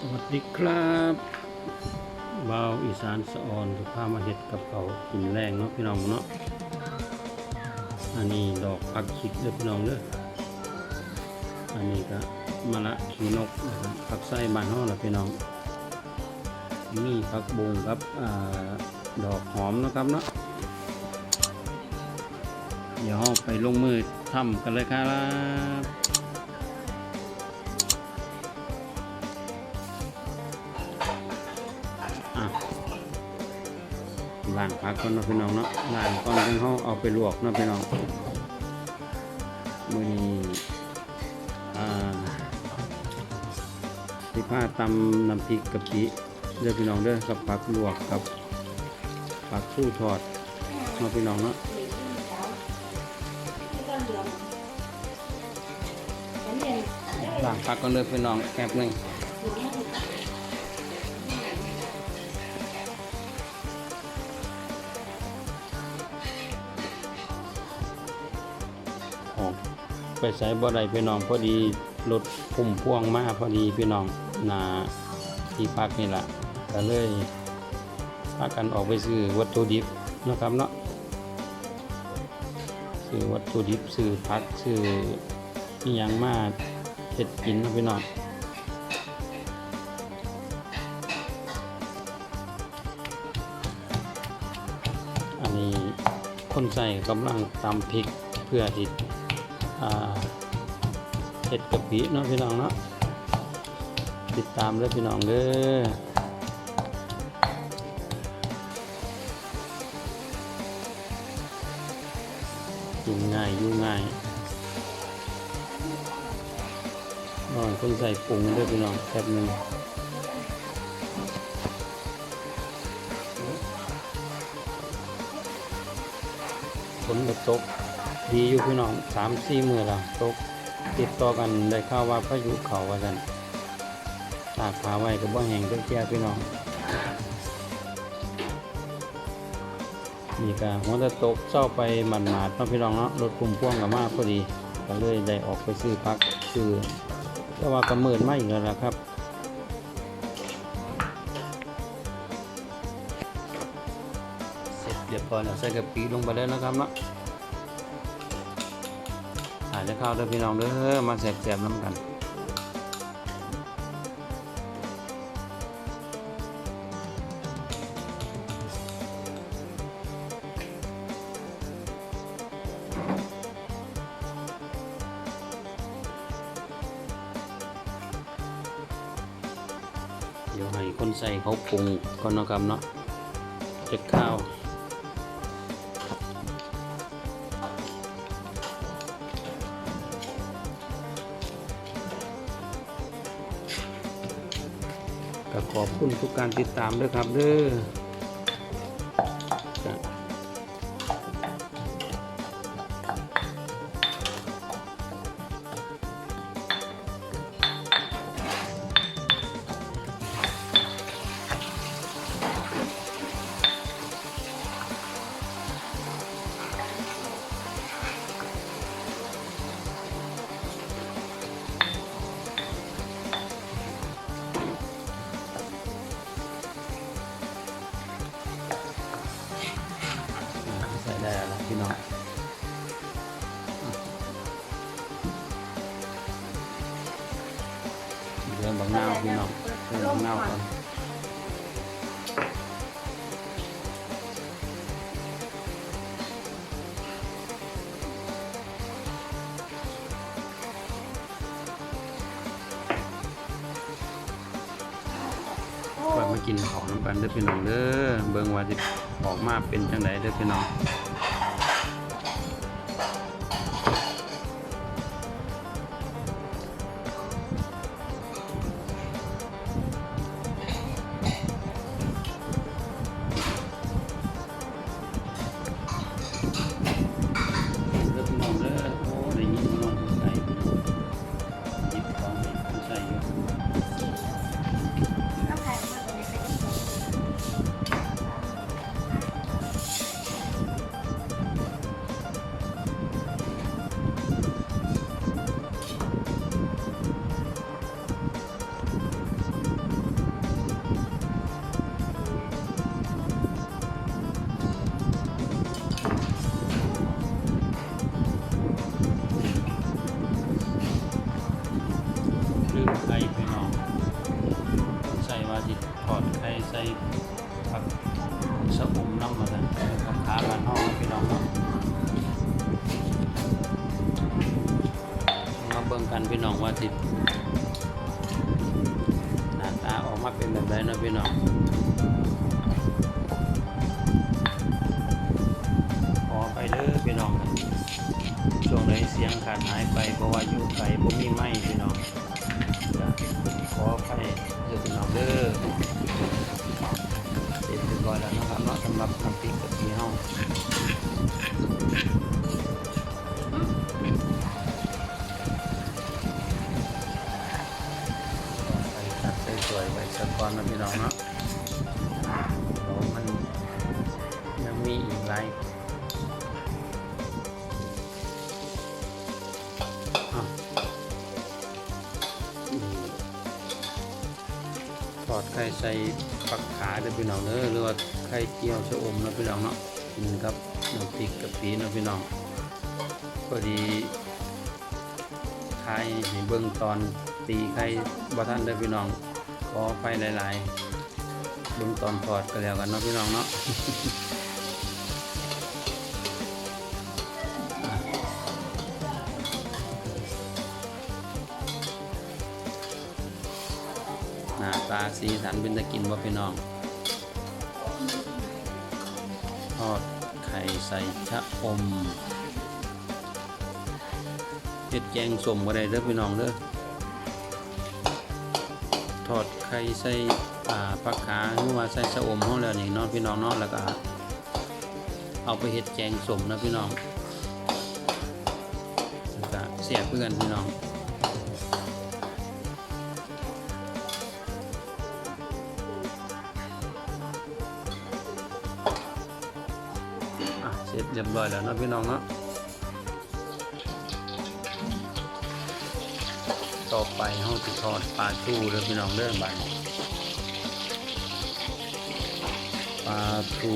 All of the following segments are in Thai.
สวัสดีครับบ่าวอีสานสะออนทุกพามาเห็ดกับเขากินแรงเนาะพี่น้องเนาะอันนี้ดอกผักขิกเด้อพี่น้องเด้ออันนี้ก็มะละขีนกนะครับผักไส้บานห้องละพี่น้อง มีผักบุงครับอดอกหอมนะครับเนาะเดี๋ยวไปลงมือทำกันเลยครับ ล้างผักก่อนเนาะพี่น้องเนาะล้างก่อนจังเขาเอาไปลวกเนาะพี่น้องมือนี้อ่าสิผ้าตำน้ำพริกกะปิเด้อพี่น้องเด้อกับผักลวกกับผักสู้ทอดเนาะพี่น้องเนาะล้างผักก่อนเลยพี่น้องแป๊บหนึง ไปใส่บ่ได้พี่น้องพอดีรถพุ่มพ่วงมาพอดีพี่น้องนาที่พักนี่แหละก็เลยพากันออกไปซื้อวัตถุดิบนะครับเนาะซื้อวัตถุดิบซื้อพักซื้อนี่ยังมาเฮ็ดกินนะพี่น้องอันนี้คนใส่กำลังตำพริกเพื่อที่ เห็ดกะปิเนาะพี่น้องเนาะติดตามเลยพี่น้องเด้อกินง่ายยู่งง่ายนอนคนใส่ปรุงด้อพี่น้องแป๊บหนึงฝนก็ตก ดีอยู่พี่น้องสามสี่มือละตกติดต่อกันได้ข่าวว่าพายุเขาว่าสันตากผ้าไว้ก็บ่แห้งเจ้าพี่น้องนี่ก็หัวจะตกเศร้าไปหมันหมาดๆเนาะพี่น้องเนาะรถกลุ่มพ่วงกับมากพอดีก็เลยได้ออกไปซื้อพักซื้อแต่ว่าก็มืดมาอีกแล้วครับเสร็จเรียบร้อยแล้วใส่กะปิลงไปเลยนะครับเนาะ อาจจะเข้าเด้อพี่น้องเด้อมาแสบๆน้ำกันเดี๋ยวให้คนใส่เขาปรุงก่อนนะครับเนาะเจะข้าว อบคุณทุกการติดตามด้วยครับเด้อ รื่องบางนาพี่น้องเรื่องบางนาวก่อนไปมากินของน้ำกันเด้อพี่น้องเด้อเบิ่งว่าสิออกมาเป็นจังไดเด้อพี่น้อง พี่น้อง ใส่วาจิตถอดไข่ใส่ผักสะอมน้ำมาเลยวผักขาบานห้องพี่น้องเนาะมาเบิ่งกันพี่น้องว่าจิตหน้าตาออกมาเป็นแบบไหนนะพี่น้องขอไปเด้อพี่น้องช่วงไหนเสียงขาดหายไปเพราะว่าอยู่ไกลบ่มีไม้พี่น้อง องเนาะเดี๋ยวมันยังมีอีกหลายอะอืมทอดไข่ใส่ผักขาเด้อพี่น้องเด้อหรือว่าไข่เจียวชะอมเนาะพี่น้องเนาะกินกับน้ำพริกกะปิเนาะพี่น้องพอดีไข่ให้เบิ่งตอนตีไข่บ่ทันเด้อพี่น้อง อไฟหลายๆเบิ่งตอนทอดก็แล้วกันเนาะพี่น้องเนาะหน้าตาสีสันเป็นตะกินว่าพี่น้องทอดไข่ใส่ชะอมเห็ดแกงสมก็ได้เด้อพี่น้องเด้อ ทอดไข่ใส่อ่าผักขาหรือว่าใส่ชะอมเฮาแล้วนี่เนาะพี่น้องเนาะแล้วก็เอาไปเห็ดแกงสมนะพี่น้องแล้วก็เสียเพื่อนพี่น้องเสร็จเรียบร้อยแล้วนะพี่น้องเนาะ ต่อไปเราจะทอดปลาทูเด้อพี่น้องเด้อบัดนี้ปลาทู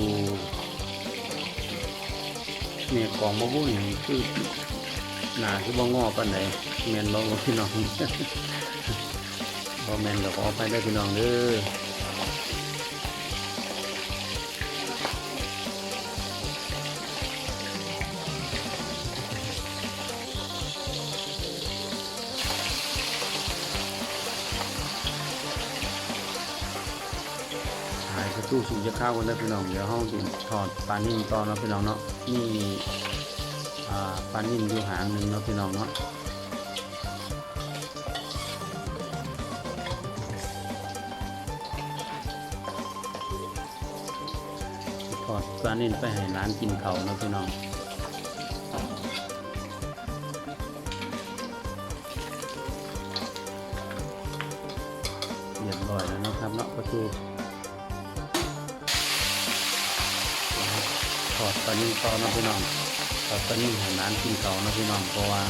เนี่ยของมะวุ่นนี่คือหนาคือบ่งอปานไหนแม่นบ่พี่น้องบ่แม่นก็ขอไปได้อพี่น้องเด้อ ตู้สูงจะข้าวกันได้พี่น้องเดี๋ยวห้องกินถอดปลานิ่มตอนเนาะพี่น้องเนาะนี่ปลานิ่มอยู่หางหนึ่งเนาะพี่น้องเนาะถอดปลานิ่มไปให้ร้านกินเขาเนาะพี่น้องเรียบร้อยแล้วนะครับเนาะประตู อดตอนนี้ต่อนะพี่น้องถอดปลานิ่มของร้านกินเขานะพี่น้องเพราะว่า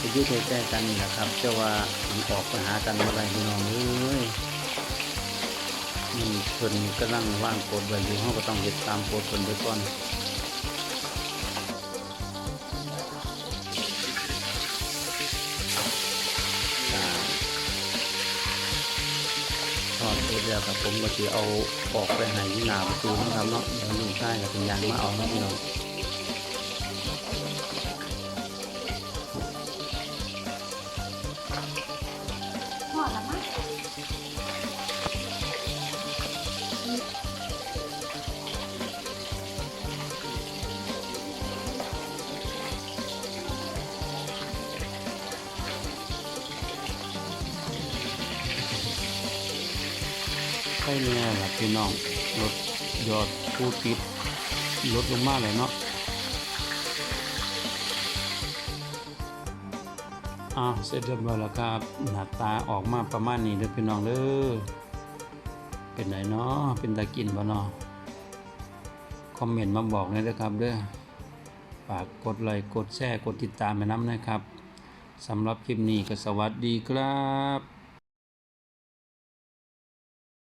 จะอยุ่ใกล้ๆกันนี่แหละครับเจ้าว่ามันออกปัญหากันอะไรพี่น้องเอ้ยมันเพิ่นกำลังว่างกดไว้อยู่ห้องก็ต้องเห็ดตามกดคนไปก่อน แล้วครับผมก็จะเอาออกไปให้ที่นาประตูนะครับเนาะเดี๋ยวลุงชายกับเป็นยางมาเอาเนาะพี่น้อง ใช่แน่ล่ะพี่น้องรถยอดผู้ติดลดลงมากเลยเนาะอ้าเสร็จเรียบร้อยแล้วครับหน้าตาออกมาประมาณนี้เด้อพี่น้องเด้อเป็นไหนเนาะเป็นตากินบ่เนาะคอมเมนต์มาบอกเลยนะครับเด้อฝากกดไลค์กดแชร์กดติดตามไปน้ำนะครับสำหรับคลิปนี้ก็สวัสดีครับ